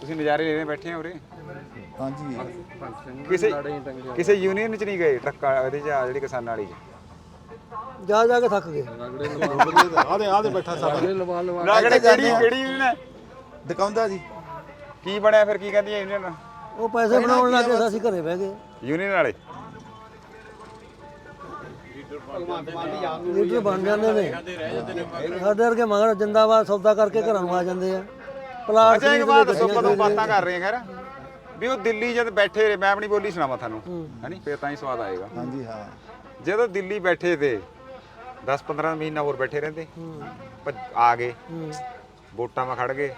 ਤੁਸੀਂ ਨਜ਼ਾਰੇ ਲੈਣੇ ਬੈਠੇ ਹੋ ਉਰੇ? ਹਾਂਜੀ। ਕਿਸੇ ਕਿਸੇ ਯੂਨੀਅਨ ਚ ਨਹੀਂ ਗਏ ਟਰੱਕਾਂ ਉਹਦੇ ਚ ਆ ਜਿਹੜੀ ਕਿਸਾਨਾਂ ਵਾਲੀ ਚ ਜਾ ਜਾ ਕੇ ਥੱਕ ਗਏ। ਆਦੇ ਆਦੇ ਬੈਠਾ ਸਾਹਮਣੇ ਰਾਗੜੇ ਕਿਹੜੀ ਕਿਹੜੀ ਯੂਨੀਅਨ ਹੈ? ਦਿਖਾਉਂਦਾ ਜੀ। ਕੀ ਬਣਿਆ ਫਿਰ ਕੀ ਕਹਿੰਦੀ ਹੈ ਯੂਨੀਅਨ ਉਹ ਪੈਸੇ ਬਣਾਉਣ ਲੱਗੇ ਤਾਂ ਅਸੀਂ ਘਰੇ ਬਹਿ ਗਏ। ਯੂਨੀਅਨ ਵਾਲੇ? ਲੀਡਰ ਬਣ ਜਾਂਦੇ ਨੇ। ਸਾਡੇ ਵਰਗੇ ਮਗਰ ਜਿੰਦਾਬਾਦ ਸੌਦਾ ਕਰਕੇ ਘਰਾਂ ਨੂੰ ਆ ਜਾਂਦੇ ਆ। ਪਲਾਟ ਅੱਛਾ ਇੱਕ ਬਾਤ ਦੱਸੋ ਕਦੋਂ ਬਾਤਾਂ ਕਰ ਰਹੇ ਆ ਖੈਰ? ਵੀ ਉਹ ਦਿੱਲੀ ਜਦ ਬੈਠੇ ਰਹੇ ਮੈਂ ਆਪਣੀ ਬੋਲੀ ਸੁਣਾਵਾਂ ਤੁਹਾਨੂੰ। ਹੈਨੀ? ਫੇਰ ਤਾਂ ਹੀ ਸਵਾਦ ਆਏਗਾ। ਹਾਂਜੀ ਹਾਂ। ਜਦੋਂ ਦਿੱਲੀ ਬੈਠੇ ਤੇ 10 15 ਮਹੀਨਾ ਹੋਰ ਬੈਠੇ ਰਹਿੰਦੇ ਭੱਜ- ਆ ਗਏ। ਵੋਟਾਂ 'ਮਾ ਖੜ ਗਏ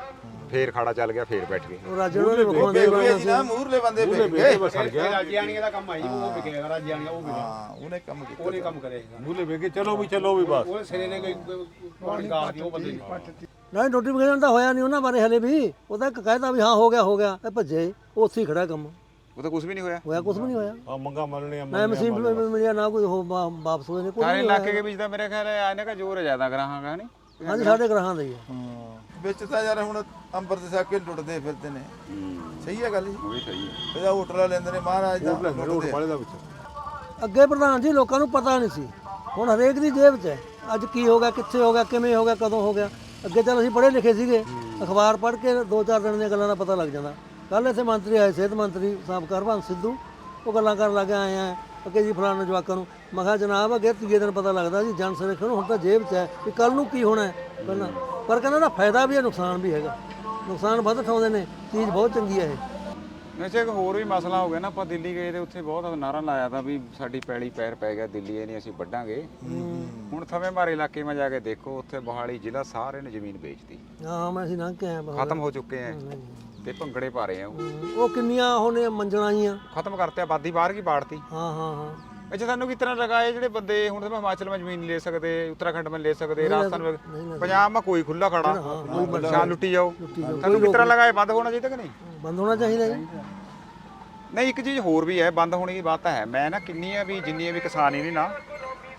ਫੇਰ ਖਾੜਾ ਚੱਲ ਗਿਆ ਫੇਰ ਬੈਠ ਗਏ। ਉਹ ਰਾਜੇ ਨੂੰ ਵਿਖਾਉਂਦੇ ਬੇਬੇ ਜੀ ਨਾ ਮੂਰਲੇ ਬੰਦੇ ਵੇਖ ਗਏ ਬਸੜ ਗਿਆ ਰਾਜਿਆਣੀਆਂ ਦਾ ਕੰਮ ਆਈ ਉਹ ਵਿਕੇ ਰਾਜਿਆਣੀਆਂ ਉਹ ਵਿਕੇ ਹਾਂ ਉਹਨੇ ਕੰਮ ਕੀਤਾ ਉਹਨੇ ਕੰਮ ਕਰਿਆ ਮੂਲੇ ਵੇਖੇ ਚਲੋ ਵੀ ਚਲੋ ਵੀ ਬਸ। ਉਹ ਸਿਰੇ ਨੇ ਕੋਈ ਗਾਹ ਦੀ ਉਹ ਬੰਦੇ ਨੇ। ਨਹੀਂ ਨੋਟੀਫਿਕੇਸ਼ਨ ਤਾਂ ਹੋਇਆ ਨਹੀਂ ਉਹਨਾਂ ਬਾਰੇ ਹਲੇ ਵੀ। ਉਹਦਾ ਇੱਕ ਕਹਿਤਾ ਵੀ ਹਾਂ ਹੋ ਗਿਆ ਹੋ ਗਿਆ। ਇਹ ਭੱਜੇ ਉਹ ਉੱਥੇ ਹੀ ਖੜਾ ਕੰਮ। ਉਹ ਤਾਂ ਕੁਝ ਵੀ ਨਹੀਂ ਹੋਇਆ? ਹੋਇਆ ਕੁਝ ਵੀ ਨਹੀਂ ਹੋਇਆ। ਆ ਮੰਗਾ ਮੰਨਣੀਆਂ ਨਾ ਮਸੀਮ ਮਿਲਿਆ ਨਾ ਕੋਈ ਹੋ ਵਾ- ਵਾਪਸ ਹੋਏ ਨੇ ਕੁਝ ਸਾਰੇ ਇਲਾਕੇ ਦੇ ਵਿੱਚ ਤਾਂ ਮੇਰੇ ਖਿਆਲ ਹੈ ਆਨੇ ਦਾ ਜ਼ੋਰ ਜ਼ਿਆਦਾ ਗਰਾਹਾਂਗਾ ਨਹੀਂ ਹਾਂਜੀ ਸਾਡੇ ਗ੍ਰਹਾਂ ਦਾ ਹੀ ਹੈ। ਹਾਂ। ਵਿੱਚ ਤਾਂ ਯਾਰ ਹੁਣ ਅੰਮ੍ਰਿਤ ਛਕ ਕੇ ਲੁੱਟਦੇ ਫਿਰਦੇ ਨੇ। ਸਹੀ ਹੈ ਗੱਲ ਜੀ। ਉਹ ਵੀ ਸਹੀ ਹੈ। ਇਹਦਾ ਹੋਟਲ ਲੈਂਦੇ ਨੇ ਮਹਾਰਾਜ ਦਾ ਲੁੱਟਦੇ ਆ। ਦਾ ਵਿੱਚ। ਅੱਗੇ ਪ੍ਰਧਾਨ ਜੀ ਲੋਕਾਂ ਨੂੰ ਪਤਾ ਨਹੀਂ ਸੀ। ਹੁਣ ਹਰੇਕ ਦੀ ਜੇਬ 'ਚ ਹੈ। ਅੱਜ ਕੀ ਹੋ ਗਿਆ ਕਿੱਥੇ ਹੋ ਗਿਆ ਕਿਵੇਂ ਹੋ ਗਿਆ ਕਦੋਂ ਹੋ ਗਿਆ। ਅੱਗੇ ਚੱਲ ਅਸੀਂ ਪੜ੍ਹੇ ਲਿਖੇ ਸੀਗੇ, ਅਖਬਾਰ ਪੜ੍ਹ ਕੇ ਦੋ ਚਾਰ ਦਿਨ ਦੀਆਂ ਗੱਲਾਂ ਦਾ ਪਤਾ ਲੱਗ ਜਾਂਦਾ। ਕੱਲ ਇੱਥੇ ਮੰਤਰੀ ਆਏ, ਸਿਹਤ ਮੰਤਰੀ ਸਾਬਕਾ ਹਰਬੰਸ ਸਿੱਧੂ, ਉਹ ਗੱਲਾਂ ਕਰਨ ਲੱਗੇ ਆਏ ਆ, ਅੱਗੇ ਜੀ ਫਲਾਣੇ ਜਵਾਕਾਂ ਨੂੰ, ਮੈਂ ਕਿਹਾ ਜਨਾਬ ਅੱਗੇ ਤੀਏ ਦਿਨ ਪਤਾ ਲੱਗਦਾ ਜੀ, ਜਨ ਸਰਵੇਖਣ ਹੁਣ ਤਾਂ ਜੇਬ 'ਚ ਹੈ ਕਿ ਕੱਲ ਨੂੰ ਕੀ ਹੋਣਾ ਪਹਿਲਾਂ। ਪਰ ਕਹਿੰਦਾ ਨਾ ਫਾਇਦਾ ਵੀ ਹੈ, ਨੁਕਸਾਨ ਵੀ ਹੈਗਾ। ਨੁਕਸਾਨ ਵੱਧ ਉਠਾਉਂਦੇ ਨੇ, ਚੀਜ਼ ਬਹੁਤ ਚੰਗੀ ਹੈ ਇਹ। ਵੈਸੇ ਇੱਕ ਹੋਰ ਵੀ ਮਸਲਾ ਹੋ ਗਿਆ ਨਾ ਆਪਾਂ ਦਿੱਲੀ ਗਏ ਤੇ ਉੱਥੇ ਬਹੁਤ ਨਾਰਾ ਲਾਇਆ ਤਾਂ ਵੀ ਸਾਡੀ ਪੈਲੀ ਪੈਰ ਪੈ ਗਿਆ ਦਿੱਲੀ ਇਹ ਨਹੀਂ ਅਸੀਂ ਵੱਢਾਂਗੇ। ਹੁਣ ਥਵੇਂ ਮਾਰੇ ਇਲਾਕੇ ਮੈਂ ਜਾ ਕੇ ਦੇਖੋ ਉੱਥੇ ਬਹਾਲੀ ਜ਼ਿਲ੍ਹਾ ਸਾਰੇ ਨੇ ਜ਼ਮੀਨ ਵੇਚਤੀ। ਹਾਂ ਮੈਂ ਅਸੀਂ ਲੰਘ ਕੇ ਆਏ ਖਤਮ ਹੋ ਚੁੱਕੇ ਐ ਤੇ ਭੰਗੜੇ ਪਾ ਰਹੇ ਆ ਉਹ। ਉਹ ਕਿੰਨੀਆਂ ਉਹਨੇ ਮੰਜਣਾ ਆਈਆਂ ਖਤਮ ਕਰਤੇ ਆਬਾਦੀ ਬਾਹਰ ਕੀ ਬਾੜਤੀ। ਹਾਂ ਹਾਂ ਹਾਂ। ਅੱਛਾ ਤੁਹਾਨੂੰ ਕਿਸ ਤਰ੍ਹਾਂ ਲਗਾਏ ਜਿਹੜੇ ਬੰਦੇ ਹੁਣ ਤਾਂ ਹਿਮਾਚਲ ਵਿੱਚ ਜ਼ਮੀਨ ਨਹੀਂ ਲੈ ਸਕਦੇ ਉੱਤਰਾਖੰਡ ਵਿੱਚ ਲੈ ਸਕਦੇ ਰਾਜਸਥਾਨ ਵਿੱਚ ਪੰਜਾਬ ਵਿੱਚ ਕੋਈ ਖੁੱਲਾ ਖੜਾ ਸ਼ਾਨ ਲੁੱਟੀ ਜਾਓ। ਤੁਹਾਨੂੰ ਕਿਸ ਤਰ੍ਹਾਂ ਲਗਾਏ ਬੰਦ ਹੋਣਾ ਚਾਹੀਦਾ ਕਿ ਨਹੀਂ? ਬੰਦ ਹੋਣਾ ਚਾਹੀਦਾ ਜੀ? ਨਹੀਂ ਇੱਕ ਚੀਜ਼ ਹੋਰ ਵੀ ਹੈ ਬੰਦ ਹੋਣੀ ਦੀ ਬਾਤ ਹੈ। ਮੈਂ ਨਾ ਕਿੰਨੀਆਂ ਵੀ ਜਿੰਨੀਆਂ ਵੀ ਕਿਸਾਨ ਹੀ ਨਾ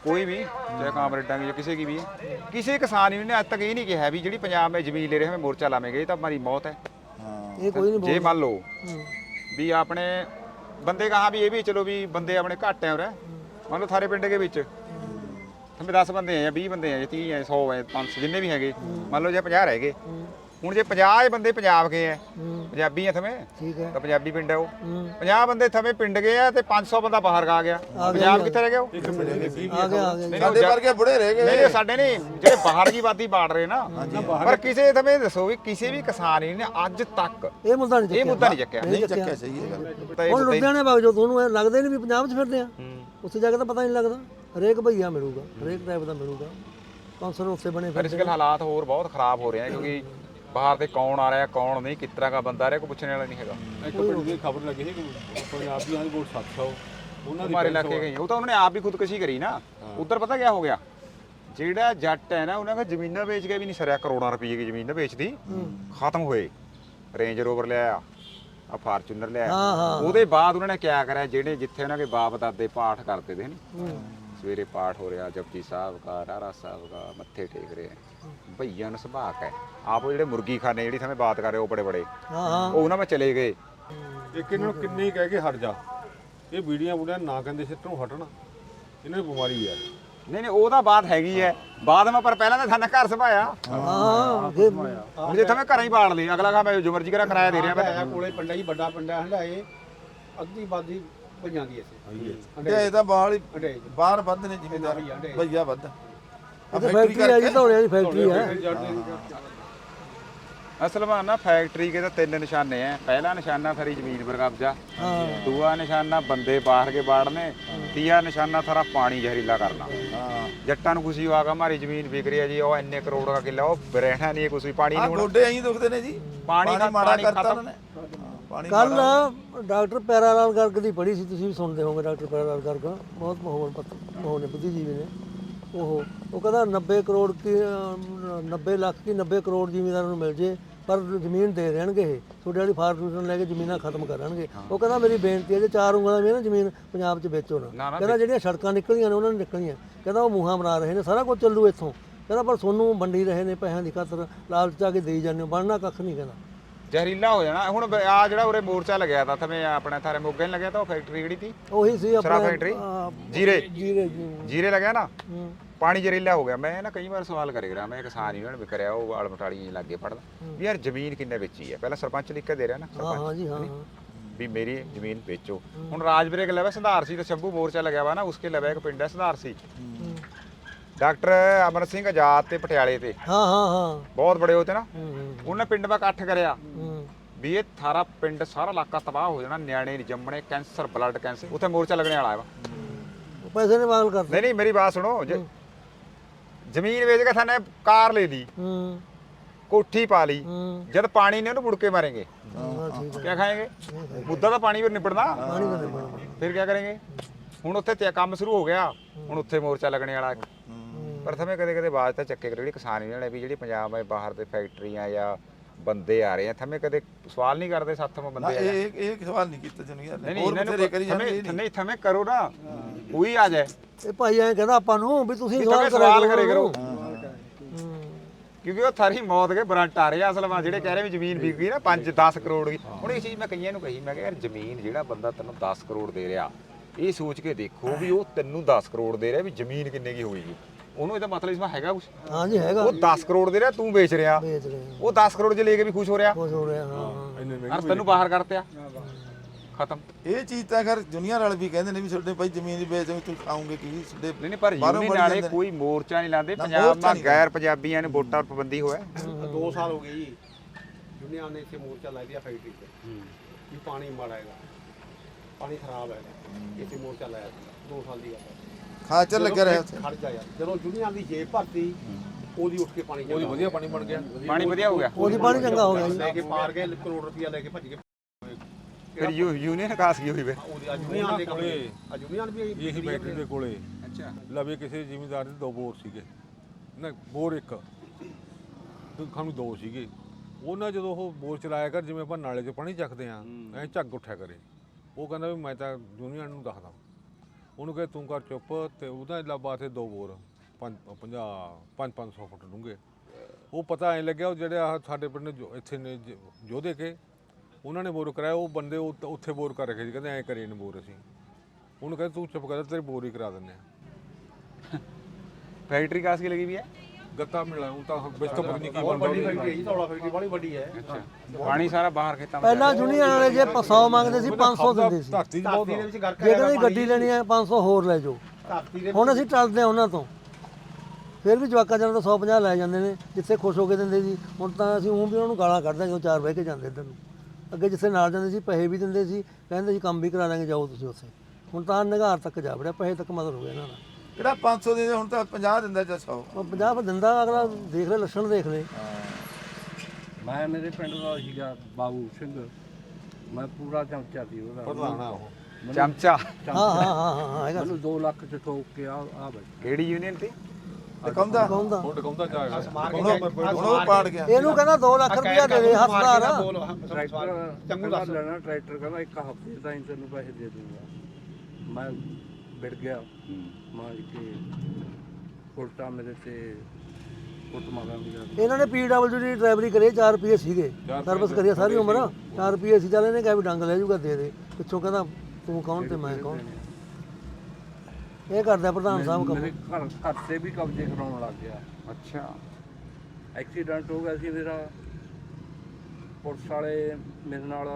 ਕੋਈ ਵੀ ਚਾਹੇ ਕਾਮਰੇਡਾਂ ਦੀ ਜਾਂ ਕਿਸੇ ਕੀ ਵੀ ਹੈ ਕਿਸੇ ਕਿਸਾਨ ਹੀ ਨੇ ਅੱਜ ਤੱਕ ਇਹ ਨਹੀਂ ਕਿਹਾ ਵੀ ਜਿਹੜੀ ਪੰਜਾਬ ਵਿੱਚ ਜ਼ਮੀਨ ਲੈ ਰਹੇ ਹਮੇ ਮੋਰਚਾ ਲਾਵੇਂਗੇ ਇਹ ਤਾਂ ਹਮਾਰੀ ਮੌਤ ਹੈ। ਹਾਂ ਇਹ ਕੋਈ ਨਹੀਂ ਜੇ ਮੰਨ ਲਓ ਵੀ ਆਪਣੇ ਬੰਦੇ ਕਹਾ ਵੀ ਇਹ ਵੀ ਚਲੋ ਵੀ ਬੰਦੇ ਆਪਣੇ ਘੱਟ ਹੈ ਉਰੇ। ਮੰਨ ਲਓ ਥਾਰੇ ਪਿੰਡ ਦੇ ਵਿੱਚ। ਥੰਮੇ 10 ਬੰਦੇ ਆ ਜਾਂ 20 ਬੰਦੇ ਆ ਜਾਂ 30 ਆ 100 ਆ 500 ਜਿੰਨੇ ਵੀ ਹੈਗੇ। ਮੰਨ ਲਓ ਜੇ 50 ਰਹਿ ਗਏ। ਹੁਣ ਜੇ 50 ਬੰਦੇ ਪੰਜਾਬ ਕੇ ਆ ਪੰਜਾਬੀ ਆ ਥਵੇਂ ਠੀਕ ਹੈ। ਤਾਂ ਪੰਜਾਬੀ ਪਿੰਡ ਹੈ ਉਹ ਹੂੰ। 50 ਬੰਦੇ ਥਵੇਂ ਪਿੰਡ ਗਏ ਆ ਤੇ 500 ਬੰਦਾ ਬਾਹਰ ਆ ਗਿਆ। ਪੰਜਾਬ ਕਿੱਥੇ ਰਹਿ ਗਿਆ ਉਹ? ਆ ਗਿਆ ਆ ਗਿਆ। ਨਹੀਂ, ਸਾਡੇ ਵਰਗੇ ਬੁੜੇ ਰਹਿ ਗਏ। ਨਹੀਂ, ਸਾਡੇ ਨਹੀਂ। ਜਿਹੜੇ ਬਾਹਰ ਦੀ ਬਾਦੀ ਬਾੜ ਰਹੇ ਨਾ ਪਰ ਕਿਸੇ ਥਵੇਂ ਦੱਸੋ ਵੀ ਕਿਸੇ ਵੀ ਕਿਸਾਨ ਹੀ ਨੇ ਅੱਜ ਤੱਕ ਇਹ ਮੁੱਦਾ ਨਹੀਂ ਇਹ ਮੁੱਦਾ ਨਹੀਂ ਚੱਕਿਆ। ਨਹੀਂ ਚੱਕਿਆ ਸਹੀ ਹੈ ਗੱਲ। ਹੁਣ ਲੁਧਿਆਣੇ ਬਾਗ ਜੋ ਤੁਹਾਨੂੰ ਇਹ ਲੱਗਦੇ ਨਹੀਂ ਵੀ ਪੰਜਾਬ 'ਚ ਫਿਰਦੇ ਆ। ਉੱਥੇ ਜਾ ਕੇ ਤਾਂ ਪਤਾ ਨਹੀਂ ਲੱਗਦਾ। ਹਰੇਕ ਭਈਆ ਮਿਲੂਗਾ ਹਰੇਕ ਟਾਈਪ ਦਾ ਮਿਲੂਗਾ। ਕੌਂਸਲ ਉੱਥੇ ਬਣੇ ਪਰ ਇਸ ਗੱਲ ਹਾਲਾਤ ਹੋਰ ਬਹੁਤ ਖਰਾਬ ਹੋ ਰਹੇ ਆ ਕਿਉਂਕਿ ਬਾਹਰ ਤੇ ਕੌਣ ਆ ਰਿਹਾ ਕੌਣ ਨਹੀਂ ਕਿਸ ਤਰ੍ਹਾਂ ਦਾ ਬੰਦਾ ਆ ਰਿਹਾ ਕੋਈ ਪੁੱਛਣ ਵਾਲਾ ਨਹੀਂ ਹੈਗਾ। ਇੱਕ ਪਿੰਡ ਦੀ ਖਬਰ ਲੱਗੀ ਸੀ ਕਿ ਪੰਜਾਬੀਆਂ ਦੀ ਵੋਟ 700 ਉਹਨਾਂ ਦੀ ਹਮਾਰੇ ਇਲਾਕੇ ਗਈ ਉਹ ਤਾਂ ਉਹਨਾਂ ਨੇ ਆਪ ਵੀ ਖੁਦਕੁਸ਼ੀ ਕਰੀ ਨਾ। ਉੱਧਰ ਪਤਾ ਕਿਆ ਹੋ ਗਿਆ? ਜਿਹੜਾ ਜੱਟ ਹੈ ਨਾ ਉਹਨਾਂ ਦਾ ਜ਼ਮੀਨਾਂ ਵੇਚ ਕੇ ਵੀ ਨਹੀਂ ਸਰਿਆ ਕਰੋੜਾਂ ਰੁਪਏ ਦੀ ਜ਼ਮੀਨ ਨਾ ਵੇਚਦੀ। ਖਤਮ ਹੋਏ। ਰੇਂਜ ਰੋਵਰ ਲਿਆ ਆ ਫਾਰਚੂਨਰ ਲਿਆ ਹਾਂ, ਹਾਂ। ਉਹਦੇ ਬਾਅਦ ਉਹਨਾਂ ਨੇ ਕਿਆ ਕਰਿਆ ਜਿਹੜੇ ਜਿੱਥੇ ਉਹਨਾਂ ਦੇ ਬਾਪ ਦਾਦੇ ਪਾਠ ਕਰਦੇ ਦੇ ਨੀ। ਸਵੇਰੇ ਪਾਠ ਹੋ ਰਿਹਾ ਜਪਜੀ ਸਾਹਿਬ ਦਾ ਰਾਰਾ ਸਾਹਿਬ ਦਾ ਮੱਥੇ ਟੇਕ ਰਹੇ ਭਈਆਂ ਨੂੰ ਸੁਭਾਅ ਹੈ ਆਪ ਉਹ ਜਿਹੜੇ ਮੁਰਗੀ ਖਾਨੇ ਜਿਹੜੀ ਸਮੇਂ ਬਾਤ ਕਰ ਰਹੇ ਉਹ ਬੜੇ ਬੜੇ ਹਾਂ ਹਾਂ। ਉਹ ਉਹਨਾਂ ਵਿੱਚ ਚਲੇ ਗਏ। ਇੱਕ ਇਹਨਾਂ ਨੂੰ ਕਿੰਨੀ ਕਹਿ ਕੇ ਹਟ ਜਾ। ਇਹ ਬੀੜੀਆਂ ਬੁੜੀਆਂ ਨਾ ਕਹਿੰਦੇ ਸਿੱਟੋਂ ਹਟਣਾ। ਇਹਨਾਂ ਨੂੰ ਬਿਮਾਰੀ ਹੈ ਨਹੀਂ ਨਹੀਂ ਉਹ ਤਾਂ ਬਾਤ ਹੈਗੀ ਹੈ ਬਾਅਦ ਮੈਂ ਪਰ ਪਹਿਲਾਂ ਤਾਂ ਥਾਨਾ ਘਰ ਸੰਭਾਇਆ। ਹਾਂ ਹੁਣ ਜੇ ਥਵੇਂ ਘਰਾਂ ਹੀ ਬਾੜ ਲਈ ਅਗਲਾ ਕਹਾ ਮੈਂ ਜੋ ਮਰਜ਼ੀ ਕਰਾਂ ਕਿਰਾਇਆ ਦੇ ਰਿਹਾ ਮੈਂ। ਕੋਲੇ ਪਿੰਡਾ ਹੀ ਵੱਡਾ ਪਿੰਡਾ ਹੰਡਾਏ ਅੱਧੀ ਬਾਦੀ ਭਈਆਂ ਦੀ ਇੱਥੇ। ਤੇ ਇਹ ਤਾਂ ਬਾਹਰ ਬਾਹਰ ਵੱਧ ਨੇ ਜ਼ਿਮੀਦਾਰ ਭਈਆ ਵੱਧ। ਇੱਥੇ ਫੈਕਟਰੀ ਆ ਜੀ ਧੌਲੇ ਦੀ ਫੈਕਟਰੀ ਹੈ ਅਸਲ ਵਿੱਚ ਨਾ ਫੈਕਟਰੀ ਕੇ ਤਾਂ ਤਿੰਨ ਨਿਸ਼ਾਨੇ ਆ ਪਹਿਲਾ ਨਿਸ਼ਾਨਾ ਸਾਰੀ ਜ਼ਮੀਨ ਪਰ ਕਬਜ਼ਾ। ਦੂਆ ਨਿਸ਼ਾਨਾ ਬੰਦੇ ਬਾਹਰ ਕੇ ਬਾੜਨੇ। ਤੀਆ ਨਿਸ਼ਾਨਾ ਸਾਰਾ ਪਾਣੀ ਜ਼ਹਿਰੀਲਾ ਕਰਨਾ। ਹਾਂ। ਜੱਟਾਂ ਨੂੰ ਖੁਸ਼ੀ ਹੋਗਾ ਹਮਾਰੀ ਜ਼ਮੀਨ ਵਿਕ ਰਹੀ ਹੈ ਜੀ ਉਹ ਇੰਨੇ ਕਰੋੜ ਦਾ ਕਿੱਲਾ ਉਹ ਰਹਿਣਾ ਨਹੀਂ ਵੀ ਪਾਣੀ ਆ ਨਹੀਂ ਹੁਣ। ਗੋਡੇ ਐਂ ਦੁਖਦੇ ਨੇ ਜੀ। ਪਾਣੀ ਦਾ- ਮਾੜਾ ਪਾਣੀ ਕਰਤਾ। ਉਹਨਾਂ ਨੇ। ਕੱਲ ਡਾਕਟਰ ਪੈਰਾਲਾਲ ਗਰਗ ਦੀ ਪੜ੍ਹੀ ਸੀ ਤੁਸੀਂ ਵੀ ਸੁਣਦੇ ਹੋਵੋਗੇ ਡਾਕਟਰ ਪੈਰਾਲਾਲ ਗਰਗ। ਬਹੁਤ ਮਹਾਨ ਪਤ ਮਹਾਨ ਨੇ ਬੁੱਧੀਜੀਵੀ ਨੇ। ਉਹ ਉਹ ਕਹਿੰਦਾ 90 ਕਰੋੜ ਕੀ ਅਮ, 90 ਲੱਖ ਕੀ 90 ਕਰੋੜ ਜ਼ਿਮੀਂਦਾਰਾਂ ਨੂੰ ਮਿਲ ਜੇ ਪਰ ਜ਼ਮੀਨ ਦੇ ਇਹ। ਤੁਹਾਡੇ ਵਾਲੀ ਫਾਰਮੂਲੇਸ਼ਨ ਲੈ ਕੇ ਜ਼ਮੀਨਾਂ ਖਤਮ ਕਰਨਗੇ। ਉਹ ਕਹਿੰਦਾ ਮੇਰੀ ਬੇਨਤੀ ਹੈ ਜੇ ਚਾਰ ਉਂਗਲਾਂ ਵੀ ਨਾ ਜ਼ਮੀਨ ਪੰਜਾਬ 'ਚ ਵੇਚੋ ਨਾ। ਨਾ, ਨਾ, ਕਹਿੰਦਾ ਜਿਹੜੀਆਂ ਸੜਕਾਂ ਨਿਕਲੀਆਂ ਨੇ ਉਹਨਾਂ ਨੇ ਨਿਕਲੀਆਂ। ਕਹਿੰਦਾ ਉਹ ਮੂੰਹਾਂ ਬਣਾ ਰਹੇ ਨੇ ਸਾਰਾ ਕੁਝ ਚੱਲੂ ਇੱਥੋਂ। ਕਹਿੰਦਾ ਪਰ ਤੁਹਾਨੂੰ ਵੰਡੀ ਰਹੇ ਨੇ ਪੈਸਿਆਂ ਦੀ ਖਾਤਰ ਲਾਲਚ ਆ ਕੇ ਦੇਈ ਜਾਂਦੇ ਹੋ। ਬਣਨਾ ਕੱਖ ਨਹੀਂ ਕਹਿੰਦਾ। ਜ਼ਹਿਰੀਲਾ ਹੋ ਜਾਣਾ। ਹੁਣ ਆ ਜਿਹੜਾ ਉਰੇ ਮੋਰਚਾ ਲੱਗਿਆ ਤਾਂ ਥਵੇਂ ਆਪਣਾ ਥਾਰੇ ਮੋਗੇ ਨੀ ਲੱਗਿਆ ਤਾਂ ਉਹ ਫੈਕਟਰੀ ਕਿਹੜੀ ਤੀ? ਉਹੀ ਸੀ ਸ਼ਰਾਬ ਆਪਣੇ ਫੈਕਟਰੀ ਜੀਰੇ? ਜੀਰੇ ਜੀ ਜੀਰੇ ਲੱਗਿਆ ਨਾ? ਹੂੰ। ਪਾਣੀ ਜ਼ਹਿਰੀਲਾ ਹੋ ਗਿਆ। ਮੈਂ ਨਾ ਕਈ ਵਾਰ ਸਵਾਲ ਕਰੇ ਕਰਾਂ ਮੈਂ ਕਿਸਾਨ ਯੂਨੀਅਨ ਵੀ ਕਰਿਆ ਉਹ ਆਲਮਟਾਲੀ ਲੱਗੇ ਪੜਦਾ ਵੀ ਯਾਰ ਜ਼ਮੀਨ ਕਿੰਨੇ ਵੇਚੀ ਹੈ ਪਹਿਲਾਂ ਸਰਪੰਚ ਲਿਖ ਕੇ ਦੇ ਰਿਹਾ ਨਾ ਹਾਂ ਹਾਂ ਜੀ ਹਾਂ ਵੀ ਮੇਰੀ ਜ਼ਮੀਨ ਵੇਚੋ। ਹੁਣ ਰਾਜਵੀਰੇ ਕੇ ਲਵੇ ਸੰਧਾਰ ਸੀ ਤੇ ਸ਼ੰਭੂ ਮੋਰਚਾ ਲੱਗਿਆ ਵਾ ਨਾ ਉਸਕੇ ਲਵੇ ਇੱਕ ਪਿੰਡ ਹੈ ਸੰਧਾਰ ਸੀ। ਡਾਕਟਰ ਅਮਰ ਸਿੰਘ ਆਜ਼ਾਦ ਤੇ ਪਟਿਆਲੇ ਤੇ। ਹਾਂ ਹਾਂ ਹਾਂ। ਬਹੁਤ ਬੜੇ ਹੋਤੇ ਨਾ। ਉਹਨੇ ਪਿੰਡ ਦਾ ਇਕੱਠ ਕਰਿਆ। ਵੀ ਇਹ ਥਾਰਾ ਪਿੰਡ ਸਾਰਾ ਇਲਾਕਾ ਤਬਾਹ ਹੋ ਜਾਣਾ ਨਿਆਣੇ ਨਹੀਂ ਜੰਮਣੇ ਕੈਂਸਰ ਬਲੱਡ ਕੈਂਸਰ ਉੱਥੇ ਮੋਰਚਾ ਲੱਗਣੇ ਵਾਲਾ ਹੈ। ਵਾ ਪੈਸੇ ਨੇ ਮਾਗਲ ਕਰਦੇ। ਨਹੀਂ ਨਹੀਂ ਮੇਰੀ ਬਾਤ ਸੁਣੋ ਜੇ ਜ਼ਮੀਨ ਵੇਚ ਕੇ ਸਾਨੇ ਕਾਰ ਲੈ ਲਈ। ਹੂੰ। ਕੋਠੀ ਪਾ ਲਈ। ਜਦ ਪਾਣੀ ਨੇ ਉਹਨੂੰ ਬੁੜਕੇ ਮਾਰेंगे ਕੀ ਖਾਏਗੇ? ਮੁੱਦਾ ਤਾਂ ਪਾਣੀ ਵੀ ਨਿਪੜਨਾ ਫਿਰ ਕੀ ਕਰਾਂਗੇ? ਹੁਣ ਉੱਥੇ ਤੇ ਕੰਮ ਸ਼ੁਰੂ ਹੋ ਗਿਆ। ਹੁਣ ਉੱਥੇ ਮੋਰਚਾ ਲੱਗਣੇ ਵਾਲਾ ਪਰ ਸਮੇਂ ਕਦੇ ਕਦੇ ਬਾਅਦ ਤਾਂ ਚੱਕੇ ਕਰੇ। ਜਿਹੜੇ ਕਿਸਾਨ ਇਹਨਾਂ ਨੇ ਵੀ ਜਿਹੜੀ ਪੰਜਾਬ ਦੇ ਬਾਹਰ ਦੇ ਫੈਕਟਰੀਆਂ ਜਾਂ ਬੰਦੇ ਆ ਰਹੇ ਆ। ਥਮੇ ਕਦੇ ਸਵਾਲ ਨਹੀਂ ਕਰਦੇ ਸਾਥੋਂ ਨਾ ਬੰਦੇ ਆ ਇਹ ਇਹ ਇਹ ਸਵਾਲ ਨਹੀਂ ਕੀਤਾ ਜੁਨੀਅਰ ਨਹੀਂ ਨੇ ਨਹੀਂ ਹੋਰ ਇਹਨਾਂ ਕਰੀ ਜਾਂਦੇ ਥਮੇ ਨਹੀਂ ਨਹੀਂ ਥਮੇ ਕਰੋ ਨਾ। ਕੋਈ ਆ ਜਾਏ। ਇਹ ਭਾਈ ਐਂ ਕਹਿੰਦਾ ਆਪਾਂ ਨੂੰ ਵੀ ਤੁਸੀਂ ਵੀ ਸਵਾਲ ਥਮੇ ਸਵਾਲ ਕਰੇ ਕਰੋ। ਕਿਉਂਕਿ ਉਹ ਥਾਰੀ ਮੌਤ ਕੇ ਬਰੰਟ ਆ ਰਿਹਾ ਅਸਲ ਵਿੱਚ ਜਿਹੜੇ ਕਹਿ ਰਹੇ ਵੀ ਜ਼ਮੀਨ ਵਿਕ ਗਈ ਨਾ 5 10 ਕਰੋੜ ਦੀ। ਹੁਣ ਇਹ ਚੀਜ਼ ਮੈਂ ਕਈਆਂ ਨੂੰ ਕਹੀ ਮੈਂ ਕਿਹਾ ਯਾਰ ਜ਼ਮੀਨ ਜਿਹੜਾ ਬੰਦਾ ਤੈਨੂੰ 10 ਕਰੋੜ ਦੇ ਰਿਹਾ ਇਹ ਸੋਚ ਕੇ ਦੇਖੋ ਵੀ ਉਹ ਤੈਨੂੰ 10 ਕਰੋੜ ਦੇ ਰਿਹਾ ਵੀ ਜ਼ਮੀਨ ਕਿੰਨੇ ਕੀ ਹੋਏਗੀ। ਉਹਨੂੰ ਇਹਦਾ ਮਤਲਬ ਇਸਮਾ ਹੈਗਾ ਕੁਝ ਹਾਂ ਜੀ ਹੈਗਾ ਉਹ 10 ਕਰੋੜ ਦੇ ਰਿਹਾ ਤੂੰ ਵੇਚ ਰਿਹਾ ਵੇਚ ਰਹੇ ਹਾਂ ਉਹ 10 ਕਰੋੜ ਜੇ ਲੈ ਕੇ ਵੀ ਖੁਸ਼ ਹੋ ਰਿਹਾ ਕੁਝ ਹੋ ਰਿਹਾ ਹਾਂ ਹਾਂ ਇੰਨੇ ਅਰ ਤੈਨੂੰ ਬਾਹਰ ਕਰਤਿਆ ਖਤਮ ਇਹ ਚੀਜ਼ ਤਾਂ ਖਰ ਜੁਨੀਅਰ ਵਾਲੇ ਵੀ ਕਹਿੰਦੇ ਨੇ ਵੀ ਤੁਹਾਡੇ ਭਾਈ ਜ਼ਮੀਨ ਹੀ ਵੇਚ ਤੂੰ ਖਾਓਗੇ ਕੀ ਤੁਹਾਡੇ ਨਹੀਂ ਨਹੀਂ ਪਰ ਬਾਹਰੋਂ ਯੂਨੀਅਨ ਬੜੀ ਵਾਲੇ ਜਾਂਦੇ ਨੇ। ਕੋਈ ਮੋਰਚਾ ਨਹੀਂ ਲਾਉਂਦੇ ਨਾ, ਪੰਜਾਬ ਮੋਰਚਾ ਮਾ ਨਹੀਂ ਗੈਰ ਪੰਜਾਬੀਆਂ ਨੇ ਵੋਟਾਂ ਪਾਬੰਦੀ ਹੋਇਆ दो साल हो गए जी दुनिया ने इसे मोर्चा ला दिया फैक्ट्री पे कि पानी माड़ा हैगा पानी खराब है इसे मोर्चा लाया था दो साल ਦੀ ਗੱਲ ਖਾਚਰ ਲੱਗਿਆ ਰਿਹਾ ਉੱਥੇ। ਖੜ ਜਾ ਯਾਰ। ਜਦੋਂ ਦੁਨੀਆ ਦੀ ਜੇਬ ਭਰਤੀ ਉਹਦੀ ਉੱਠ ਕੇ ਪਾਣੀ ਉਹਦੀ ਵਧੀਆ ਪਾਣੀ ਬਣ ਗਿਆ। ਪਾਣੀ ਵਧੀਆ ਹੋ ਗਿਆ। ਉਹਦੀ ਪਾਣੀ ਚੰਗਾ ਹੋ ਗਿਆ। ਲੈ ਕੇ ਪਾਰ ਗਏ ਕਰੋੜ ਰੁਪਇਆ ਲੈ ਕੇ ਭੱਜ ਗਏ। ਫਿਰ ਯੂ ਯੂਨੀਅਨ ਕਾਸ ਕੀ ਹੋਈ ਵੇ ਉਹਦੀ ਦੇ ਕੋਲੇ। ਅੱਜ ਦੁਨੀਆ ਵੀ ਇਹੀ ਫੈਕਟਰੀ ਦੇ ਕੋਲੇ। ਅੱਛਾ। ਲਵੇ ਕਿਸੇ ਜ਼ਿਮੀਂਦਾਰ ਦੇ ਦੋ ਬੋਰ ਸੀਗੇ। ਨਾ ਬੋਰ ਇੱਕ। ਦੁੱਖਾਂ ਨੂੰ ਦੋ ਸੀਗੇ। ਉਹਨਾਂ ਜਦੋਂ ਉਹ ਬੋਰ ਚਲਾਇਆ ਕਰ ਜਿਵੇਂ ਆਪਾਂ ਨਾਲੇ 'ਚ ਪਾਣੀ ਚੱਕਦੇ ਆ ਐ ਝੱਗ ਉੱਠਿਆ ਕਰੇ। ਉਹ ਕਹਿੰਦਾ ਵੀ ਮੈਂ ਤਾਂ ਯੂਨੀਅਨ ਨੂੰ ਦੱਸਦਾ। ਉਹਨੂੰ ਕਹੇ ਤੂੰ ਕਰ ਚੁੱਪ ਤੇ ਉਹਦਾ ਇਲਾਵਾ ਤੇ ਦੋ ਬੋਰ 5 50 5-500 ਫੁੱਟ ਡੂੰਘੇ। ਉਹ ਪਤਾ ਐ ਲੱਗਿਆ ਉਹ ਜਿਹੜੇ ਆਹ ਸਾਡੇ ਪਿੰਡ ਜੋ, ਇੱਥੇ ਨੇ ਜ- ਜੋਧੇ ਕੇ, ਉਹਨਾਂ ਨੇ ਬੋਰ ਕਰਾਇਆ, ਉਹ ਬੰਦੇ ਉੱਤ- ਉੱਥੇ ਬੋਰ ਕਰ ਰੱਖੇ ਸੀ, ਕਹਿੰਦੇ ਐ ਕਰੇ ਨੇ ਬੋਰ ਅਸੀਂ। ਉਹਨੂੰ ਕਹਿੰਦੇ ਤੂੰ ਚੁੱਪ ਕਰ, ਤੇਰੀ ਬੋਰ ਹੀ ਕਰਾ ਦਿੰਦੇ ਆ। ਫੈਕਟਰੀ ਕਾਸ ਕੀ ਲੱਗੀ ਵੀ ਹੈ? ਗੱਤਾ ਮਿਲਾ ਉਹ ਤਾਂ ਵਿੱਚ ਤੋਂ ਪਤਾ ਨਹੀਂ ਕੀ ਬਹੁਤ ਬਣਦਾ। ਵੱਡੀ ਫੈਕਟਰੀ ਹੈ ਜੀ ਧੌਲਾ ਫੈਕਟਰੀ ਬੜੀ ਵੱਡੀ ਹੈ। ਪਾਣੀ ਸਾਰਾ ਬਾਹਰ ਖੇਤਾਂ ਵਿੱਚ ਪਹਿਲਾਂ ਜੁਨੀਅਰ ਵਾਲੇ ਜੇ 100 ਮੰਗਦੇ ਸੀ 500 ਦਿੰਦੇ ਸੀ। ਧਰਤੀ 'ਚ ਬਹੁਤ ਧਰਤੀ ਦੇ ਵਿੱਚ ਗਰਕ ਜੇ ਕਹਿੰਦੇ ਗੱਡੀ ਲੈਣੀ ਹੈ 500 ਹੋਰ ਲੈ ਜਾਓ। ਧਰਤੀ ਦੇ ਹੁਣ ਅਸੀਂ ਟਲਦੇ ਹਾਂ ਉਹਨਾਂ ਤੋਂ। ਫਿਰ ਵੀ ਜਵਾਕਾਂ ਚੱਲਣ ਤੋਂ 150 ਲੈ ਜਾਂਦੇ ਨੇ ਜਿੱਥੇ ਖੁਸ਼ ਹੋ ਕੇ ਦਿੰਦੇ ਸੀ। ਹੁਣ ਤਾਂ ਅਸੀਂ ਉਹ ਵੀ ਉਹਨਾਂ ਨੂੰ ਗਾਲਾਂ ਕੱਢਦੇ ਜਦੋਂ ਚਾਰ ਬਹਿ ਕੇ ਜਾਂਦੇ ਇੱਧਰ ਨੂੰ। ਅੱਗੇ ਜਿੱਥੇ ਨਾਲ ਜਾਂਦੇ ਸੀ ਪੈਸੇ ਵੀ ਦਿੰਦੇ ਸੀ ਕਹਿੰਦੇ ਸੀ ਕੰਮ ਵੀ ਕਰਾ ਲਾਂਗੇ ਜਾਓ ਤੁਸੀਂ ਉੱਥੇ। ਹੁਣ ਤਾਂ ਨਿਗਾਰ ਤੱਕ ਜਾ ਵੜਿਆ ਪੈਸੇ ਤੱਕ ਮਦਦ ਹੋ ਗਿਆ ਇਹਨਾਂ ਦਾ। ਕਿਹੜਾ 500 ਦੇ ਹੁਣ ਤਾਂ 50 ਦਿੰਦਾ ਜਾਂ 100 ਉਹ 50 ਦਿੰਦਾ ਅਗਲਾ ਦੇਖ ਲੈ ਲੱਛਣ ਦੇਖ ਲੈ। ਮੈਂ ਮੇਰੇ ਪਿੰਡ ਦਾ ਸੀਗਾ ਬਾਬੂ ਸਿੰਘ। ਮੈਂ ਪੂਰਾ ਚਮਚਾ ਸੀ ਉਹਦਾ। ਪ੍ਰਧਾਨ ਆ ਉਹ। ਚਮਚਾ। ਹਾਂ ਹਾਂ ਹਾਂ ਹਾਂ ਹਾਂ ਹੈਗਾ ਮੈਨੂੰ 2 ਲੱਖ ਚ ਠੋਕ ਕੇ ਆ ਆ ਬੈਠਾ। ਕਿਹੜੀ ਯੂਨੀਅਨ ਸੀ ਤੇ? ਕੌਂਦਾ ਕੌਂਦਾ ਹੁਣ ਟਕਾਉਂਦਾ ਜਾਏਗਾ ਹੁਣ ਉਹ- ਹੁਣ ਉਹ ਪਾੜ ਗਿਆ। ਇਹਨੂੰ ਕਹਿੰਦਾ 2 ਲੱਖ ਰੁਪਇਆ ਦੇ ਦੇ ਹੱਸਦਾਰ ਟਰੈਕਟਰ ਕਹਿੰਦਾ ਲੈਣਾ ਟਰੈਕਟਰ ਕਹਿੰਦਾ ਇੱਕ ਹਫ਼ਤੇ ਤਾਈਂ ਤੈਨੂੰ ਪੈਸੇ ਦੇ ਦੂੰਗਾ। ਮੈਂ ਵਿੜ ਗਿਆ ਮਾਰ ਕੇ ਉਲਟਾ ਮੇਰੇ ਤੇ ਕੁੱਟ ਮਾਰਾਂ ਵੀ ਇਹਨਾਂ ਨੇ ਪੀਡਬਲਯੂ ਦੀ ਡਰਾਈਵਰੀ ਕਰੀ 4 ਰੁਪਏ ਸੀਗੇ ਸਰਵਿਸ ਕਰੀ ਸਾਰੀ ਉਮਰ 4 ਰੁਪਏ ਸੀ ਚੱਲ ਇਹਨੇ ਕਿਹਾ ਵੀ ਡੰਗ ਲੈ ਜਾਊਗਾ ਦੇ ਦੇ ਪਿੱਛੋਂ ਕਹਿੰਦਾ ਤੂੰ ਕੌਣ ਤੇ ਮੈਂ ਕੌਣ ਇਹ ਕਰਦਾ ਪ੍ਰਧਾਨ ਸਾਹਿਬ ਕੰਮ ਮੇਰੇ ਘਰ ਘਰ ਤੇ ਵੀ ਕਬਜ਼ੇ ਕਰਾਉਣ ਲੱਗ ਗਿਆ ਅੱਛਾ ਐਕਸੀਡੈਂਟ ਹੋ ਗਿਆ ਸੀ ਮੇਰਾ ਪੁਲਿਸ ਵਾਲੇ ਮੇਰੇ ਨਾਲ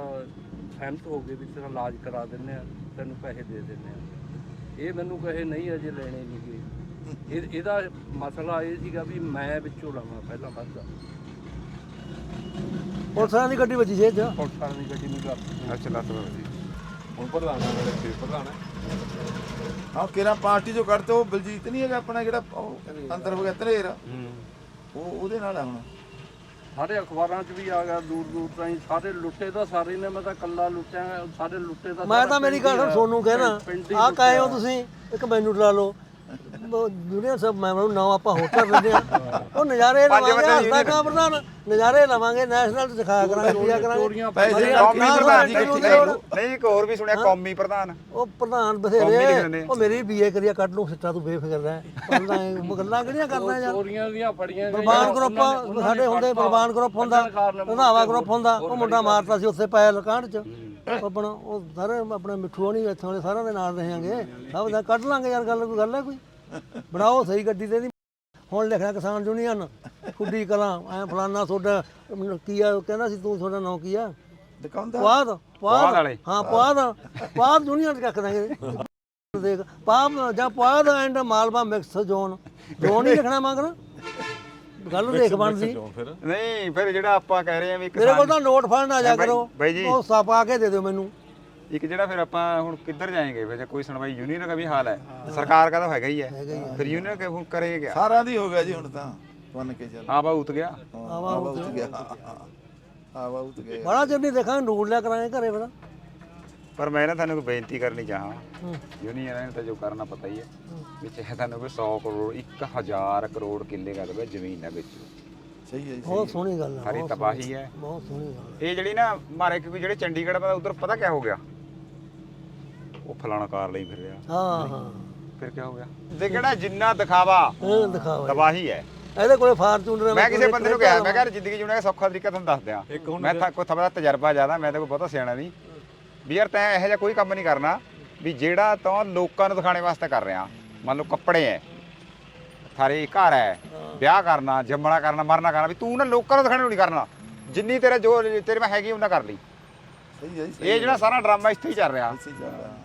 ਸਹਿਮਤ ਹੋ ਗਏ ਵੀ ਤੇਰਾ ਇਲਾਜ ਕਰਾ ਦਿੰਨੇ ਆ ਤੈਨੂੰ ਪੈਸੇ ਦੇ ਦਿੰਨੇ ਆ ਇਹ ਮੈਨੂੰ ਕਹੇ ਨਹੀਂ ਅਜੇ ਲੈਣੇ ਨਹੀਂ ਗੇ ਇਹ ਇਹਦਾ ਮਸਲਾ ਇਹ ਸੀਗਾ ਵੀ ਮੈਂ ਵਿੱਚੋਂ ਲਵਾਂ ਪਹਿਲਾਂ ਵੱਧਦਾ ਪੁਲਿਸ ਦੀ ਗੱਡੀ ਵੱਜੀ ਇਹ 'ਚ? ਪੁਲਿਸ ਦੀ ਗੱਡੀ ਨੂੰ ਕਰ ਅੱਛਾ ਲੱਤ ਜੀ ਹੁਣ ਪ੍ਰਧਾਨ ਆ ਮੇਰੇ ਇੱਥੇ ਪ੍ਰਧਾਨ ਹੈ ਹਾਂ ਕਿਹੜਾ ਪਾਰਟੀ ਜੋ ਕੱਢਤੇ ਉਹ ਬਲਜੀਤ ਨਹੀਂ ਹੈਗਾ ਆਪਣਾ ਜਿਹੜਾ ਉਹ ਅੰਦਰ ਹੋ ਗਿਆ ਧਨੇਰ ਉਹ ਉਹਦੇ ਨਾਲ ਆ ਹੁਣ। ਸਾਰੇ ਅਖਬਾਰਾਂ 'ਚ ਵੀ ਆ ਗਿਆ ਦੂਰ ਦੂਰ ਤਾਈਂ ਸਾਰੇ ਲੁੱਟੇ ਤਾਂ ਸਾਰੇ ਨੇ ਮੈਂ ਤਾਂ ਕੱਲਾ ਲੁੱਟਿਆ ਸਾਰੇ ਲੁੱਟੇ ਤਾਂ ਮੈਂ ਸਾਰਾ ਤਾਂ ਮੇਰੀ ਪਿੰਡ ਹੀ ਗੱਲ ਆ। ਸੋਨੂੰ ਕਹਿਣਾ ਪਿੰਡ ਹੀ ਆਹ ਕਾਏ ਹੋ ਲੁੱਟਿਆ। ਤੁਸੀਂ ਇੱਕ ਮੈਨੂੰ ਡਰਾ ਲਓ ਦੁਨੀਆ ਸਭ ਮੈਂਬਰ ਨੂੰ ਨਾਮ ਆਪਾਂ ਹੋਟਲ ਦਿੰਦੇ ਆ ਉਹ ਨਜ਼ਾਰੇ ਲਵਾਂਗੇ ਹਸਤਾ ਕਾ ਪ੍ਰਧਾਨ ਨਜ਼ਾਰੇ ਲਵਾਂਗੇ ਨੈਸ਼ਨਲ ਦਿਖਾਇਆ ਕਰਾਂਗੇ ਪੀਆ ਕਰਾਂਗੇ। ਪੈਸੇ ਕੌਮੀ ਪ੍ਰਧਾਨ ਇਕੱਠੀ ਕਰੋ। ਨਹੀਂ ਇੱਕ ਹੋਰ ਵੀ ਸੁਣਿਆ ਕੌਮੀ ਪ੍ਰਧਾਨ। ਉਹ ਪ੍ਰਧਾਨ ਬਥੇਰੇ। ਉਹ ਮੇਰੀ ਬੀਏ ਕਰੀਆ ਕੱਢ ਲੂੰ ਸਿੱਟਾ ਤੂੰ ਬੇਫਿਕਰ ਰਹਿ। ਪਹਿਲਾਂ ਇਹ ਗੱਲਾਂ ਕਿਹੜੀਆਂ ਕਰਨਾ ਯਾਰ? ਚੋਰੀਆਂ ਦੀਆਂ ਫੜੀਆਂ ਗਰੁੱਪ ਸਾਡੇ ਹੁੰਦੇ। ਬਲਬਾਨ ਗਰੁੱਪ ਹੁੰਦਾ। ਰੰਧਾਵਾ ਗਰੁੱਪ ਹੁੰਦਾ। ਉਹ ਮੁੰਡਾ ਮਾਰਤਾ ਸੀ ਉੱਥੇ ਪਾਇਆ ਲਕਾਂਡ ਚ। ਆਪਣਾ ਉਹ ਸਾਰੇ ਆਪਣੇ ਮਿੱਠੂ ਨਹੀਂ ਇੱਥੋਂ ਵਾਲੇ ਸਾਰਿਆਂ ਦੇ ਨਾਲ ਰਹਾਂਗੇ ਸਭ ਦਾ ਕੱਢ ਲਾਂਗੇ ਯਾਰ ਗੱਲ ਕੋਈ ਗੱਲ ਹੈ ਕੋਈ? ਬਣਾਓ ਸਹੀ ਗੱਡੀ ਤੇ ਦੀ ਹੁਣ ਲਿਖਿਆ ਕਿਸਾਨ ਯੂਨੀਅਨ ਖੁੱਡੀ ਕਲਾਂ ਐ ਫਲਾਨਾ ਤੁਹਾਡਾ ਅਮ, ਕੀ ਆ ਕਹਿੰਦਾ ਸੀ ਤੂੰ ਤੁਹਾਡਾ ਨਾਂ ਕੀ ਆ? ਪੁਆਧ ਪੁਆਧ। ਵਾਲੇ। ਹਾਂ ਪੁਆਧ। ਪੁਆਧ ਯੂਨੀਅਨ ਚ ਰੱਖ ਦਾਂਗੇ। ਦੇਖ ਪਾਪ ਜਾਂ Puadh and Malwa mix zone. Zone ਹੀ ਲਿਖਣਾ ਮੰਗਣਾ ਗੱਲ ਦੇਖ ਬਣਦੀ। ਫਿਰ। ਨਹੀਂ ਫਿਰ ਜਿਹੜਾ ਆਪਾਂ ਕਹਿ ਰਹੇ ਆ ਵੀ ਮੇਰੇ ਕੋਲ ਤਾਂ ਨੋਟ ਫੜਨ ਆ ਜਾ ਕਰੋ। ਬਾਈ ਜੀ। ਉਹ ਸਪਾ ਕੇ ਦੇ ਦਿਓ ਮੈਨੂੰ। ਇੱਕ ਜਿਹੜਾ ਫਿਰ ਆਪਾਂ ਹੁਣ ਕਿੱਧਰ ਜਾਏਂਗੇ ਫਿਰ ਜੇ ਕੋਈ ਸੁਣਵਾਈ ਯੂਨੀਅਨ ਦਾ ਵੀ ਹਾਲ ਹੈ ਸਰਕਾਰ ਦਾ ਤਾਂ ਹੈਗਾ ਹੀ ਹੈ। ਫਿਰ ਯੂਨੀਅਨ ਕੇ ਹੁਣ ਕਰੇਗਾ ਕਿਆ ਸਾਰਿਆਂ ਦੀ ਹੋ ਗਿਆ ਜੀ ਹੁਣ ਤਾਂ ਬਣ ਕੇ ਚੱਲ। ਹਾਂ ਬਾ ਉਤ ਗਿਆ ਆਵਾ ਉਤ ਗਿਆ। ਆਵਾ ਉਤ ਗਿਆ। ਬੜਾ ਚਿਰ ਨਹੀਂ ਦੇਖਾਂਗੇ ਨੂਰ ਲਿਆ ਕਰਾਂਗੇ ਘਰੇ ਬੜਾ ਪਰ ਮੈਂ ਨਾ ਤੁਹਾਨੂੰ ਕੋਈ ਬੇਨਤੀ ਕਰਨੀ ਚਾਹਾਂ। ਯੂਨੀਅਨ ਨੇ ਤਾਂ ਜੋ ਕਰਨਾ ਪਤਾ ਹੀ ਹੈ। ਵਿੱਚ ਇਹ ਤੁਹਾਨੂੰ ਕੋਈ 100 ਕਰੋੜ 1000 ਕਰੋੜ ਕਿੱਲੇ ਕਰ ਦੇ ਜ਼ਮੀਨ ਹੈ ਵਿੱਚ। ਸਹੀ ਹੈ ਜੀ ਬਹੁਤ ਸੋਹਣੀ ਗੱਲ ਹੈ ਸਾਰੀ ਤਬਾਹੀ ਹੈ। ਬਹੁਤ ਸੋਹਣੀ ਗੱਲ ਇਹ ਜਿਹੜੀ ਨਾ ਮਾਰੇ ਕਿਉਂਕਿ ਜਿਹੜੇ ਚੰਡੀਗੜ੍ਹ ਪਤਾ ਉਧਰ ਪਤਾ ਕਿਆ ਹੋ ਗਿਆ? ਉਹ ਫਲਾਣਾ ਕਾਰ ਲਈ ਫਿਰ ਰਿਹਾ। ਹਾਂ ਹਾਂ। ਫਿਰ ਕਿਆ ਹੋ ਗਿਆ? ਤੇ ਕਿਹੜਾ ਜਿੰਨਾ ਦਿਖਾਵਾ? ਇਹ ਤਬਾਹੀ ਹੈ। ਇਹਦੇ ਕੋਲੇ ਫਾਰਚੂਨਰ ਮੈਂ ਕਿਸੇ ਬੰਦੇ ਨੂੰ ਕਿਹਾ ਮੈਂ ਕਿਹਾ ਜ਼ਿੰਦਗੀ ਜਿਉਣਾ ਦਾ ਸੌਖਾ ਤਰੀਕਾ ਤੁਹਾਨੂੰ ਦੱਸ ਦਿਆਂ। ਮੈਂ ਤਾਂ ਕੋਈ ਥੋੜਾ ਤਜਰਬਾ ਜ਼ਿਆਦਾ ਮੈਂ ਤਾਂ ਕੋਈ ਬਹੁਤਾ ਸਿਆਣਾ ਨਹੀਂ। ਵੀ ਯਾਰ ਤੈਂ ਇਹੋ ਜਿਹਾ ਕੋਈ ਕੰਮ ਨਹੀਂ ਕਰਨਾ ਵੀ ਜਿਹੜਾ ਤੂੰ ਲੋਕਾਂ ਨੂੰ ਦਿਖਾਣੇ ਵਾਸਤੇ ਕਰ ਰਿਹਾ। ਮੰਨ ਲਓ ਕੱਪੜੇ ਐ ਥਾਰੇ ਘਰ ਐ ਵਿਆਹ ਕਰਨਾ ਜੰਮਣਾ ਕਰਨਾ ਮਰਨਾ ਕਰਨਾ ਵੀ ਤੂੰ ਨਾ ਲੋਕਾਂ ਨੂੰ ਦਿਖਾਣੇ ਨੂੰ ਨਹੀਂ ਕਰਨਾ। ਜਿੰਨੀ ਤੇਰੇ ਜੋ ਤੇਰੇ ਮੈਂ ਹੈਗੀ ਉਹਨਾਂ ਕਰ ਲਈ। ਸਹੀ ਹੈ ਜੀ ਸਹੀ ਇਹ ਜਿਹੜਾ ਸਾਰਾ ਡਰਾਮਾ ਇੱਥੇ ਹੀ ਚੱਲ ਰਿਹਾ।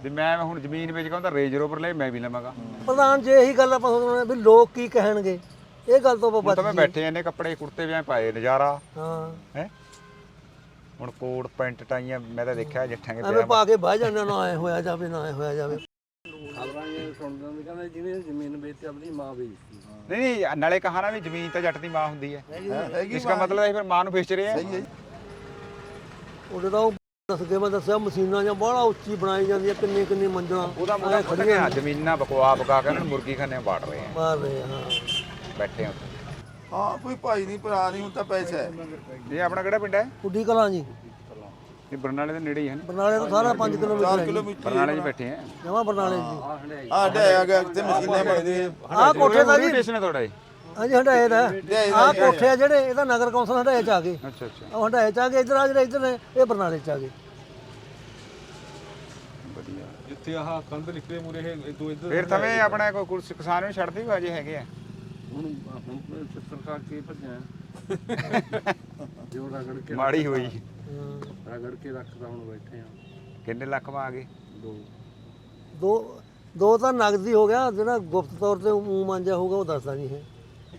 ਵੀ ਮੈਂ ਹੁਣ ਜ਼ਮੀਨ ਵੇਚ ਕੇ ਉਹਦਾ ਰੇਂਜ ਰੋਵਰ ਲੈ ਮੈਂ ਵੀ ਲਵਾਂਗਾ। ਪ੍ਰਧਾਨ ਜੇ ਇਹੀ ਗੱਲ ਆਪਾਂ ਸੋਚਣਾ ਵੀ ਲੋਕ ਕੀ ਕਹਿਣਗੇ ਇਹ ਗੱਲ ਤੋਂ ਆਪਾਂ ਹੁਣ ਤਾਂ ਮੈਂ। ਬੈਠੇ ਇਹਨੇ ਕੱਪੜੇ ਕੁੜਤੇ ਵਿਆਹ ਪਾਏ ਨਜ਼ਾਰਾ। ਹਾਂ। ਹੈ? ਹੁਣ ਕੋਟ ਪੈਂਟ ਟਾਈਆਂ ਮੈਂ ਤਾਂ ਦੇਖਿਆ ਜੱਠਾਂ ਦੇ ਐਵੇਂ ਵਿਆਹ ਪਾ ਕੇ ਬਹਿ ਜਾਂਦੇ ਨਾ ਐ ਹੋਇਆ ਜਾਵੇ ਨਾ ਐ ਹੋਇਆ ਜਾਵੇ। ਖਬਰਾਂ ਇਹ ਸੁਣਦੇ ਹੁੰਦੇ ਕਹਿੰਦੇ ਜਿਹਨੇ ਜ਼ਮੀਨ ਵੇਚੀ ਆਪਣੀ ਮਾਂ ਵੇਚਤੀ ਨਹੀਂ ਨਹੀਂ ਨਾਲੇ ਕਹਾ ਨਾ ਵੀ ਜ਼ਮੀਨ ਤਾਂ ਜੱਟ ਦੀ ਮਾਂ ਹੁੰਦੀ ਹੈ। ਇਸ ਦਾ ਮਤਲਬ ਹੈ ਫਿਰ ਮਾਂ ਨੂੰ ਵੇਚ ਰਹੇ। ਆ ਉਹਦੇ ਤਾਂ ਉਹ ਦੱਸ ਕੇ ਮੈਂ ਦੱਸਿਆ ਮਸ਼ੀਨਾਂ ਜਾਂ ਬੜਾ ਉੱਚੀ ਬਣਾਈ ਜਾਂਦੀਆਂ ਕਿੰਨੇ ਕਿੰਨੇ ਮੰਜ਼ਲਾਂ। ਉਹਦਾ ਮੁੰਡਾ ਖੜੀਆਂ ਜ਼ਮੀਨਾਂ ਬਕਵਾ ਬਕਾ ਕੇ ਨੂੰ ਮੁਰਗੀ ਖਾਨੇ ਬਾੜ ਰਹੇ ਆ। ਮਾਰ ਰਹੇ ਆ, ਹਾਂ। ਬੈਠੇ ਆ ਉੱਥੇ। ਹਾਂ ਕੋਈ ਭਾਈ ਨਹੀਂ ਭਰਾ ਨਹੀਂ ਹੁਣ ਤਾਂ ਪੈਸਾ ਹੈ। ਇਹ ਆਪਣਾ ਕਿਹੜਾ ਪਿੰਡ ਹੈ? ਕੁੱਡੀ ਕਲਾਂ ਜੀ। ਇਹ ਬਰਨਾਲੇ ਦੇ ਨੇੜੇ ਹੀ ਹੈ ਨਾ? ਬਰਨਾਲੇ ਤੋਂ ਸਾਰਾ 5 ਕਿਲੋਮੀਟਰ 4 ਹੈ ਕਿਲੋਮੀਟਰ ਬਰਨਾਲੇ 'ਚ ਬੈਠੇ ਆ? ਜਮਾ ਬਰਨਾਲੇ ਜੀ। ਆ ਡੇ ਆ ਗਿਆ ਤੇ ਮਸ਼ੀਨਾਂ ਬਣਦੀਆਂ। ਆਹ ਕੋਠੇ ਦਾ ਜੀ ਸਟੇਸ਼ਨ ਹੈ ਤੁਹਾਡਾ ਇਹ? ਹਾਂਜੀ ਹੰਡਾਏ ਦਾ। ਆਹ ਕੋਠੇ ਆ ਜਿਹੜੇ ਇਹਦਾ ਨਗਰ ਕੌਂਸਲ ਹੰਡਾਏ ਚ ਆ ਗਏ। ਅੱਛਾ ਅੱਛਾ। ਉਹ ਹੰਡਾਏ ਚ ਆ ਗਏ ਇਧਰ ਆ ਜਿਹੜੇ ਇਧਰ ਨੇ ਇਹ ਬਰਨਾਲੇ ਚ ਆ ਗਏ। ਵਧੀਆ। ਜਿੱਥੇ ਆਹ ਕੰਧ ਨਿਕਲੇ ਮੂਰੇ ਇਹ ਦੋ ਇੱਧਰ ਫਿਰ ਤਵੇਂ ਆਪਣਾ ਕੋਈ ਕੁਰਸ ਕਿਸਾਨ ਨੂੰ ਛੱਡਦੀ ਜੇ ਹੈਗੇ ਆ। ਹੁਣ ਹੁਣ ਤਾਂ ਸਰਕਾਰ ਕੇ ਭੱਜਿਆ ਜੋ ਰਗੜ ਕੇ ਮਾੜੀ ਹੋਈ। ਹਾਂ। ਰਗੜ ਕੇ ਰੱਖਦਾ ਹੁਣ ਬੈਠੇ ਆ। ਕਿੰਨੇ ਲੱਖ ਵਾ ਆ ਗਏ? ਦੋ। ਦੋ ਦੋ ਤਾਂ ਨਗਦੀ ਹੋ ਗਿਆ ਜਿਹੜਾ ਗੁਪਤ ਤੌਰ ਤੇ ਮੂੰਹ ਮਾਂਜਾ ਹੋਊਗਾ ਉਹ ਦੱਸਦਾ ਨਹੀਂ ਹੈ।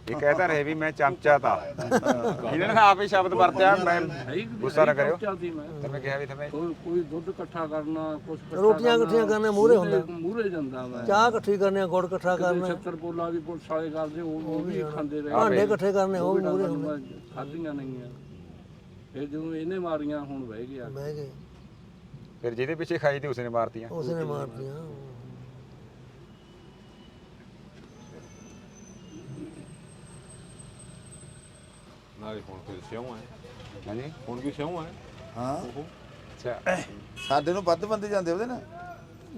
ਇਹ ਕਹਿਤਾ ਰਹੇ ਵੀ ਮੈਂ ਚਮਚਾ ਤਾ। ਇਹਨਾਂ ਨੇ ਆਪ ਹੀ ਸ਼ਬਦ ਵਰਤਿਆ ਮੈਂ ਗੁੱਸਾ ਨਾ ਕਰਿਓ। ਚਾਹਦੀ ਮੈਂ ਤੇ ਮੈਂ ਕਿਹਾ ਵੀ ਤਵੇਂ ਕੋਈ ਕੋਈ ਦੁੱਧ ਇਕੱਠਾ ਕਰਨਾ ਕੁਝ ਰੋਟੀਆਂ ਇਕੱਠੀਆਂ ਕਰਨੇ ਮੂਹਰੇ ਹੁੰਦਾ। ਮੂਰੇ ਜਾਂਦਾ ਮੈਂ ਚਾਹ ਇਕੱਠੀ ਕਰਨੇ ਗੁੜ ਇਕੱਠਾ ਕਰਨਾ। 70 ਬੋਲਾ ਵੀ ਪੁਲਿਸ ਵਾਲੇ ਕਰਦੇ ਉਹ ਵੀ ਖਾਂਦੇ ਰਹੇ। ਭਾਂਡੇ ਇਕੱਠੇ ਕਰਨੇ ਉਹ ਵੀ ਮੂਹਰੇ ਹੁੰਦੇ। ਖਾਧੀਆਂ ਨਹੀਂ ਆ ਫਿਰ ਜਦੋਂ ਇਹਨੇ ਮਾਰੀਆਂ ਹੁਣ ਬਹਿ ਗਿਆ। ਬਹਿ ਗਏ। ਫਿਰ ਜਿਹਦੇ ਪਿੱਛੇ ਖਾਈ ਤੇ ਉਸਨੇ ਮਾਰਤੀਆਂ। ਉਸਨੇ ਮਾਰਤੀਆਂ। ਨਾਲੇ ਹੁਣ ਫਿਰ ਸਿਉਂ ਹੈ ਹਾਂਜੀ? ਹੁਣ ਵੀ ਸਿਉਂ ਹੈ। ਹਾਂ ਅੱਛਾ। ਸਾਡੇ ਨੂੰ ਵੱਧ ਬੰਦੇ ਜਾਂਦੇ ਉਹਦੇ ਨਾਲ?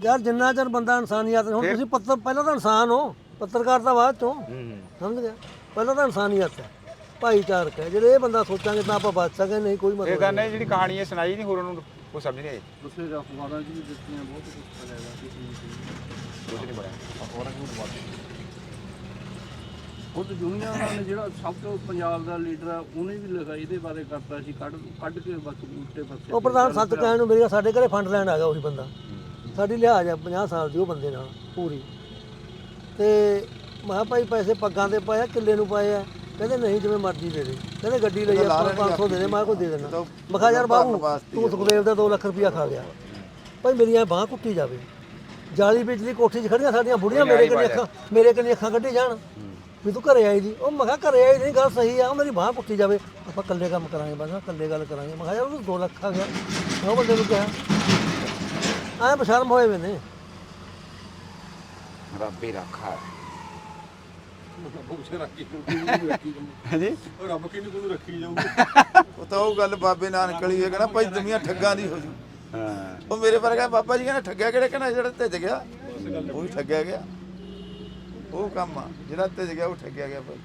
ਯਾਰ ਜਿੰਨਾ ਚਿਰ ਬੰਦਾ ਇਨਸਾਨੀਅਤ ਹੁਣ ਤੁਸੀਂ ਪੱਤਰ ਪਹਿਲਾਂ ਤਾਂ ਇਨਸਾਨ ਹੋ ਪੱਤਰਕਾਰ ਤਾਂ ਬਾਅਦ ਚੋਂ। ਹੂੰ ਸਮਝ ਗਿਆ? ਪਹਿਲਾਂ ਤਾਂ ਇਨਸਾਨੀਅਤ ਹੈ। ਭਾਈਚਾਰਕ ਹੈ। ਜਿਹੜੇ ਇਹ ਬੰਦਾ ਸੋਚਾਂਗੇ ਤਾਂ ਆਪਾਂ ਬਚ ਸਕਾਂਗੇ ਨਹੀਂ ਕੋਈ ਇਹ ਮਤਲਬ ਤਾਂ ਨਹੀਂ ਜਿਹੜੀ ਕਹਾਣੀ ਹੈ ਸੁਣਾਈ ਨਹੀਂ ਹੋਰ ਉਹਨੂੰ ਕੋਈ ਸਮਝ ਨਹੀਂ ਆਈ। ਦੂਸਰੇ ਅਖਬਾਰਾਂ 'ਚ ਵੀ ਦਿੱਤੀਆਂ ਬਹੁਤ ਕੁਝ ਕਰਿਆ ਕਿਸੇ ਨੇ ਕੁਝ ਨਹੀਂ ਬਣਿਆ ਖੁਦ ਦੁਨੀਆ ਨੇ ਜਿਹੜਾ ਸਭ ਤੋਂ ਪੰਜਾਬ ਦਾ ਲੀਡਰ ਆ ਉਹਨੇ ਵੀ ਲਿਖਿਆ ਇਹਦੇ ਬਾਰੇ ਕਰਤਾ ਸੀ ਕੱਢ ਕੱਢ ਕੇ ਬਸ ਉੱਤੇ ਪਾਸੇ ਉਹ ਪ੍ਰਧਾਨ ਸੱਚ ਕਹਿਣ ਨੂੰ ਮੇਰੀ ਸਾਡੇ ਘਰੇ ਫੰਡ ਲੈਣ ਆ ਗਿਆ ਉਹੀ ਬੰਦਾ। ਸਾਡੀ ਲਿਹਾਜ਼ ਆ 50 ਸਾਲ ਦੀ ਉਹ ਬੰਦੇ ਨਾਲ ਪੂਰੀ। ਤੇ ਮੈਂ ਕਿਹਾ ਭਾਈ ਪੈਸੇ ਪੱਗਾਂ ਤੇ ਪਾਇਆ ਕਿੱਲੇ ਨੂੰ ਪਾਏ ਆ ਕਹਿੰਦੇ ਨਹੀਂ ਜਿਵੇਂ ਮਰਜ਼ੀ ਦੇ ਦੇ। ਕਹਿੰਦੇ ਗੱਡੀ ਲਈ ਆ 500 ਦੇ ਦੇ ਮੈਂ ਕੋਈ ਦੇ ਦੇਣਾ। ਮੈਂ ਕਿਹਾ ਯਾਰ ਬਾਬੂ ਤੂੰ ਸੁਖਦੇਵ ਦਾ 2 ਲੱਖ ਰੁਪਇਆ ਖਾ ਗਿਆ। ਭਾਈ ਮੇਰੀਆਂ ਬਾਹ ਕੁੱਟੀ ਜਾਵੇ। ਜਾਲੀ ਵਿੱਚ ਦੀ ਕੋਠੀ 'ਚ ਖੜੀਆਂ ਸਾਡੀਆਂ ਬੁੜੀਆਂ ਮੇਰੇ ਕੋਲ ਅੱਖਾਂ ਮੇਰੇ ਕੋਲ ਅੱਖਾਂ ਕੱਢੀ ਜਾਣ। ਵੀ ਤੂੰ ਘਰੇ ਆਈ ਜੀ ਉਹ ਮੈਂ ਕਿਹਾ ਘਰੇ ਆਈ ਨਹੀਂ ਗੱਲ ਸਹੀ ਆ ਮੇਰੀ ਬਾਹ ਪੁੱਟੀ ਜਾਵੇ। ਆਪਾਂ ਇਕੱਲੇ ਕੰਮ ਕਰਾਂਗੇ ਬਸ ਇਕੱਲੇ ਗੱਲ ਕਰਾਂਗੇ। ਮੈਂ ਕਿਹਾ ਯਾਰ ਉਹਨੂੰ 2 ਲੱਖ ਆ ਗਿਆ। ਉਹ ਬੰਦੇ ਨੂੰ ਕਿਹਾ ਐ ਬਸ਼ਰਮ ਹੋਏ ਵੇ ਨੇ। ਰੱਬ ਹੀ ਰੱਖਾ ਹਾਂਜੀ? ਰੱਬ ਕਿਹਨੂੰ ਰੱਖੀ ਜਾਊਗਾ? ਉਹ ਤਾਂ ਉਹ ਗੱਲ ਬਾਬੇ ਨਾਨਕ ਹੈ ਕਹਿੰਦਾ ਭਾਈ ਦੁਨੀਆ ਠੱਗਾਂ ਦੀ ਹੋ ਜੂ। ਉਹ ਮੇਰੇ ਵਰਗਾ ਬਾਬਾ ਜੀ ਕਹਿੰਦਾ ਠੱਗਿਆ ਕਿਹੜਾ ਕਹਿੰਦਾ ਜਿਹੜਾ ਧਿੱਜ ਗਿਆ? ਉਹ ਠੱਗਿਆ ਗਿਆ। ਉਹ ਕੰਮ ਆ ਜਿਹੜਾ ਤੇ ਗਿਆ ਉਹ ਠੱਗਿਆ ਗਿਆ ਭਾਈ